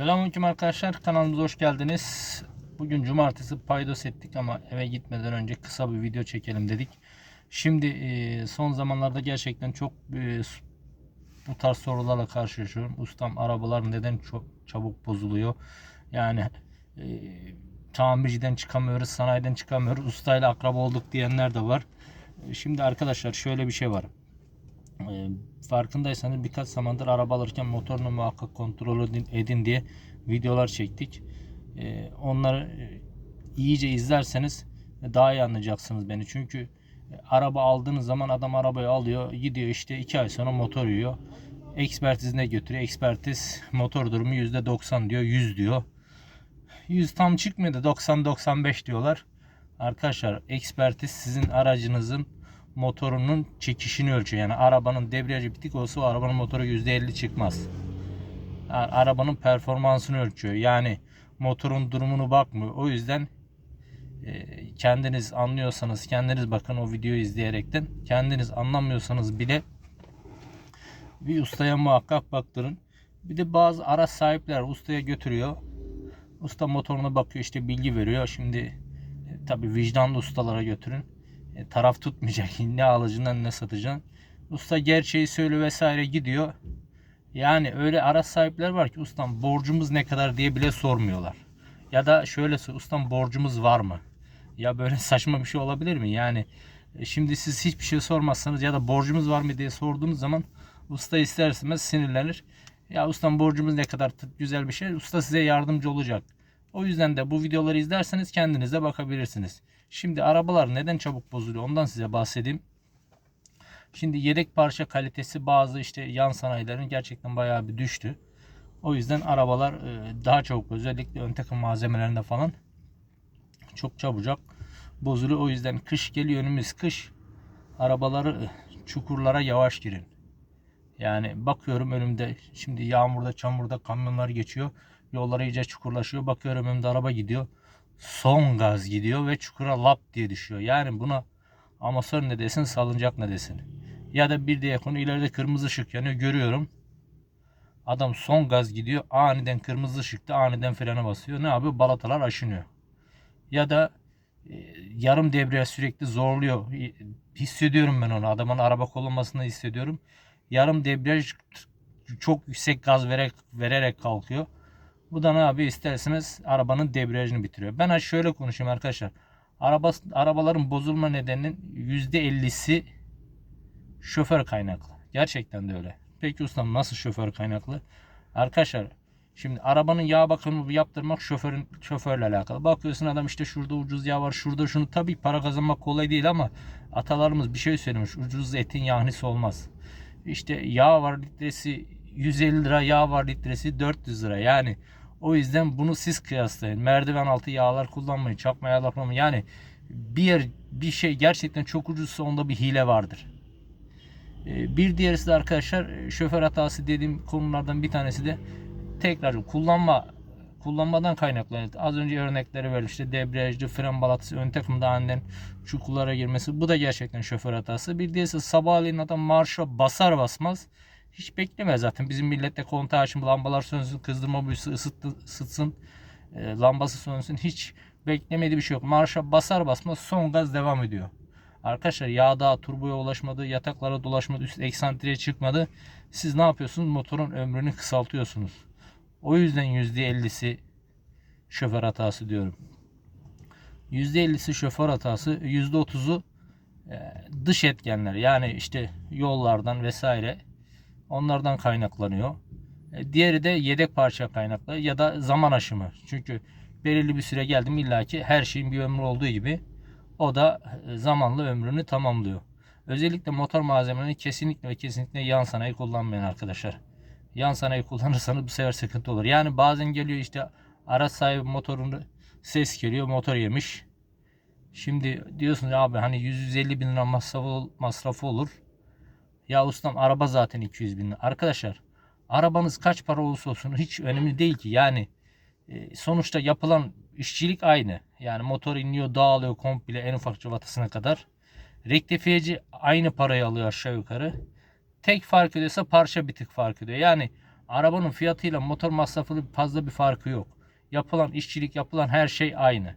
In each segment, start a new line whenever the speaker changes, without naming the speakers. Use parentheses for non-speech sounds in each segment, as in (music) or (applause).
Selamünaleyküm arkadaşlar. Kanalımıza hoş geldiniz. Bugün cumartesi paydos ettik ama eve gitmeden önce kısa bir video çekelim dedik. Şimdi e, son zamanlarda gerçekten çok e, bu tarz sorularla karşılaşıyorum. Ustam arabalar neden çok çabuk bozuluyor? Yani e, tamirciden çıkamıyoruz, sanayiden çıkamıyoruz. Ustayla akraba olduk diyenler de var. Şimdi arkadaşlar şöyle bir şey var. E, farkındaysanız birkaç zamandır araba alırken motorunu muhakkak kontrol edin, edin diye videolar çektik. E, onları iyice izlerseniz daha iyi anlayacaksınız beni. Çünkü e, araba aldığınız zaman adam arabayı alıyor, gidiyor işte 2 ay sonra motor yiyor. Ekspertizine götürüyor. Ekspertiz motor durumu %90 diyor, 100 diyor. 100 tam çıkmıyor da 90-95 diyorlar. Arkadaşlar ekspertiz sizin aracınızın motorunun çekişini ölçüyor. Yani arabanın debriyajı bitik olsa o arabanın motoru %50 çıkmaz. A- Arabanın performansını ölçüyor. Yani motorun durumunu bakmıyor. O yüzden e, kendiniz anlıyorsanız kendiniz bakın o videoyu izleyerekten kendiniz anlamıyorsanız bile bir ustaya muhakkak baktırın. Bir de bazı araç sahipler ustaya götürüyor. Usta motoruna bakıyor işte bilgi veriyor. Şimdi e, tabi vicdanlı ustalara götürün. E, taraf tutmayacak. (laughs) Ne alıcından ne satacaksın. Usta gerçeği söyle vesaire gidiyor. Yani öyle araç sahipler var ki ustam borcumuz ne kadar diye bile sormuyorlar. Ya da şöyle ustam borcumuz var mı? Ya böyle (laughs) saçma bir şey olabilir mi? Yani e, şimdi siz hiçbir şey sormazsanız ya da borcumuz var mı diye sorduğunuz zaman usta ister istemez sinirlenir. Ya ustam borcumuz ne kadar güzel bir şey. Usta size yardımcı olacak. O yüzden de bu videoları izlerseniz kendiniz de bakabilirsiniz. Şimdi arabalar neden çabuk bozuluyor ondan size bahsedeyim. Şimdi yedek parça kalitesi bazı işte yan sanayilerin gerçekten bayağı bir düştü. O yüzden arabalar e, daha çabuk özellikle ön takım malzemelerinde falan çok çabucak bozuluyor. O yüzden kış geliyor önümüz kış. Arabaları e, çukurlara yavaş girin. Yani bakıyorum önümde şimdi yağmurda çamurda kamyonlar geçiyor. Yollar iyice çukurlaşıyor. Bakıyorum önümde araba gidiyor. Son gaz gidiyor ve çukura lap diye düşüyor. Yani buna amasör ne desin salıncak ne desin. Ya da bir diğer konu ileride kırmızı ışık yanıyor görüyorum. Adam son gaz gidiyor aniden kırmızı ışıkta aniden frene basıyor. Ne yapıyor? Balatalar aşınıyor. Ya da e, yarım debriyaj sürekli zorluyor. E, Hissediyorum ben onu. Adamın araba kullanmasını hissediyorum. Yarım debriyaj çok yüksek gaz vererek, vererek kalkıyor. Bu da ne yapıyor? İsterseniz arabanın debriyajını bitiriyor. Ben şöyle konuşayım arkadaşlar. Araba, arabaların bozulma nedeninin %50'si şoför kaynaklı. Gerçekten de öyle. Peki ustam nasıl şoför kaynaklı? Arkadaşlar şimdi arabanın yağ bakımı yaptırmak şoförün şoförle alakalı. Bakıyorsun adam işte şurada ucuz yağ var, şurada şunu tabii para kazanmak kolay değil ama atalarımız bir şey söylemiş. Ucuz etin yahnisi olmaz. İşte yağ var litresi 150 lira, yağ var litresi 400 lira. Yani o yüzden bunu siz kıyaslayın. Merdiven altı yağlar kullanmayın, çakma yağlar kullanmayın. Yani bir yer bir şey gerçekten çok ucuzsa onda bir hile vardır. Ee, Bir diğerisi de arkadaşlar şoför hatası dediğim konulardan bir tanesi de tekrar kullanma kullanmadan kaynaklanıyor. Az önce örnekleri verdim. İşte debriyajlı, fren balatası, ön takımda aniden çukurlara girmesi. Bu da gerçekten şoför hatası. Bir diğerisi sabahleyin adam marşa basar basmaz hiç beklemez zaten. Bizim millette kontağı açın, lambalar sönsün, kızdırma büyüsü ısıttı, ısıtsın, e, lambası sönsün. Hiç beklemediği bir şey yok. Marşa basar basmaz son gaz devam ediyor. Arkadaşlar yağ daha turboya ulaşmadı, yataklara dolaşmadı, üst eksantriye çıkmadı. Siz ne yapıyorsunuz? Motorun ömrünü kısaltıyorsunuz. O yüzden %50'si şoför hatası diyorum. %50'si şoför hatası, %30'u e, dış etkenler. Yani işte yollardan vesaire onlardan kaynaklanıyor. E, Diğeri de yedek parça kaynaklı ya da zaman aşımı. Çünkü belirli bir süre geldi mi illaki her şeyin bir ömrü olduğu gibi o da e, zamanla ömrünü tamamlıyor. Özellikle motor malzemelerini kesinlikle ve kesinlikle yan sanayi kullanmayın arkadaşlar. Yan sanayi kullanırsanız bu sefer sıkıntı olur. Yani bazen geliyor işte araç sahibi motorunu ses geliyor motor yemiş. Şimdi diyorsunuz abi hani 150 bin lira masrafı, masrafı olur. Ya ustam araba zaten 200 bin. Arkadaşlar arabanız kaç para olursa olsun hiç önemli değil ki. Yani e, sonuçta yapılan işçilik aynı. Yani motor iniyor dağılıyor komple en ufak cıvatasına kadar. Rektifiyeci aynı parayı alıyor aşağı yukarı. Tek fark ediyorsa parça bir tık fark ediyor. Yani Arabanın fiyatıyla motor masrafı fazla bir farkı yok. Yapılan işçilik, yapılan her şey aynı.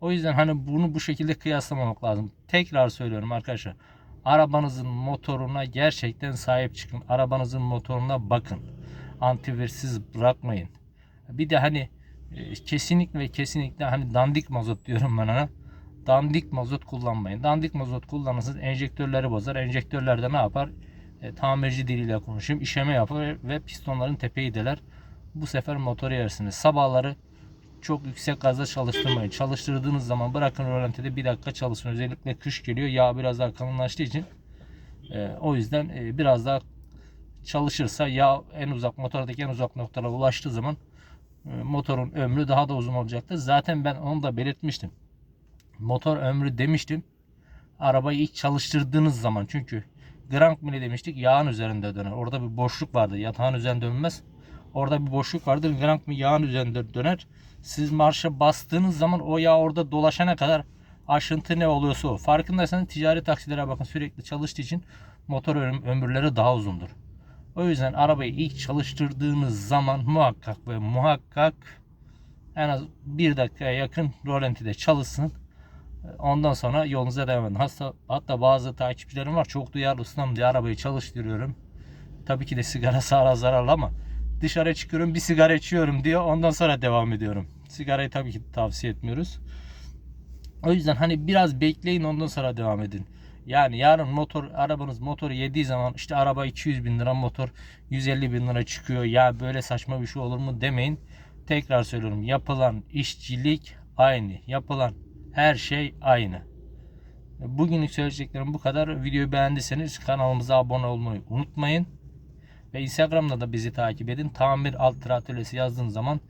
O yüzden hani bunu bu şekilde kıyaslamamak lazım. Tekrar söylüyorum arkadaşlar. Arabanızın motoruna gerçekten sahip çıkın. Arabanızın motoruna bakın. Antivirsiz bırakmayın. Bir de hani e, kesinlikle kesinlikle hani dandik mazot diyorum ben ona. Dandik mazot kullanmayın. Dandik mazot kullanırsanız enjektörleri bozar. Enjektörler de ne yapar? E, tamirci diliyle konuşayım. işeme yapar ve pistonların tepeyi deler. Bu sefer motoru yersiniz. Sabahları çok yüksek gazda çalıştırmayın. Çalıştırdığınız zaman bırakın rölantide bir dakika çalışsın. Özellikle kış geliyor. Yağ biraz daha kalınlaştığı için. E, o yüzden e, biraz daha çalışırsa yağ en uzak motordaki en uzak noktalara ulaştığı zaman e, motorun ömrü daha da uzun olacaktır. Zaten ben onu da belirtmiştim. Motor ömrü demiştim. Arabayı ilk çalıştırdığınız zaman çünkü Grand mini demiştik yağın üzerinde döner. Orada bir boşluk vardı. Yatağın üzerinde dönmez. Orada bir boşluk vardır. Grand mi yağın üzerinde döner. Siz marşa bastığınız zaman o yağ orada dolaşana kadar aşıntı ne oluyorsa o. Farkındaysanız ticari taksilere bakın sürekli çalıştığı için motor öm- ömürleri daha uzundur. O yüzden arabayı ilk çalıştırdığınız zaman muhakkak ve muhakkak en az bir dakikaya yakın rolantide çalışsın. Ondan sonra yolunuza devam edin. Hatta, hatta bazı takipçilerim var çok duyarlı ustam diye arabayı çalıştırıyorum. Tabii ki de sigara (laughs) sağlığa zararlı ama dışarı çıkıyorum bir sigara içiyorum diyor. Ondan sonra devam ediyorum. Sigarayı tabii ki tavsiye etmiyoruz. O yüzden hani biraz bekleyin ondan sonra devam edin. Yani yarın motor arabanız motoru yediği zaman işte araba 200 bin lira motor 150 bin lira çıkıyor. Ya böyle saçma bir şey olur mu demeyin. Tekrar söylüyorum yapılan işçilik aynı. Yapılan her şey aynı. Bugünlük söyleyeceklerim bu kadar. Videoyu beğendiyseniz kanalımıza abone olmayı unutmayın. Ve Instagram'da da bizi takip edin. Tamir alt atölyesi yazdığınız zaman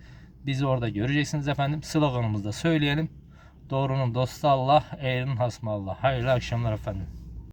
bizi orada göreceksiniz efendim. Sloganımızı da söyleyelim. Doğrunun dostu Allah, eğrinin hasmı Allah. Hayırlı akşamlar efendim.